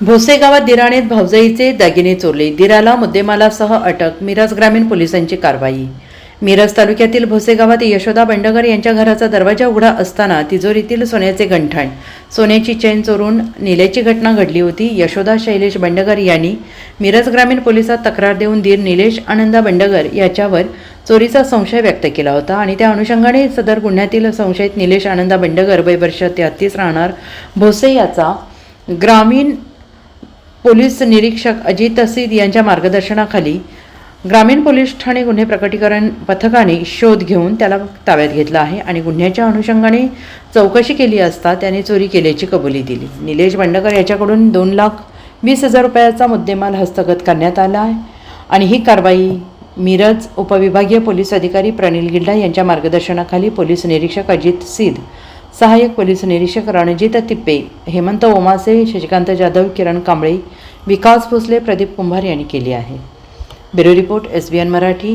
भोसे गावात दिराणेत भावजाईचे दागिने चोरले. दिराला मुद्देमालासह अटक मिरज ग्रामीण पोलिसांची कारवाई. मिरज तालुक्यातील भोसे गावात यशोदा बंडगर यांच्या घराचा दरवाजा उघडा असताना तिजोरीतील सोन्याचे गंठण सोन्याची चेन चोरून निल्याची घटना घडली होती. यशोदा शैलेश बंडगर यांनी मिरज ग्रामीण पोलिसात तक्रार देऊन दीर निलेश आनंदा बंडगर याच्यावर चोरीचा संशय व्यक्त केला होता आणि त्या अनुषंगाने सदर गुन्ह्यातील संशयित निलेश आनंदा बंडगर वय वर्ष तेहतीस राहणार भोसे याचा ग्रामीण पोलीस निरीक्षक अजित तसीद यांच्या मार्गदर्शनाखाली ग्रामीण पोलीस ठाणे गुन्हे प्रकटीकरण पथकाने शोध घेऊन त्याला ताब्यात घेतला आहे आणि गुन्ह्याच्या अनुषंगाने चौकशी केली असता त्याने चोरी केल्याची कबुली दिली. निलेश बंडकर याच्याकडून दोन लाख वीस हजार रुपयाचा मुद्देमाल हस्तगत करण्यात आला आहे आणि ही कारवाई मिरज उपविभागीय पोलीस अधिकारी प्रणिल गिल्डा यांच्या मार्गदर्शनाखाली पोलीस निरीक्षक अजित सिद सहाय्यक पोलीस निरीक्षक रणजित तिप्पे हेमंत ओमासे शशिकांत जाधव किरण कांबळे विकास भोसले प्रदीप कुंभार यांनी केली आहे. Bureau report S B N Marathi.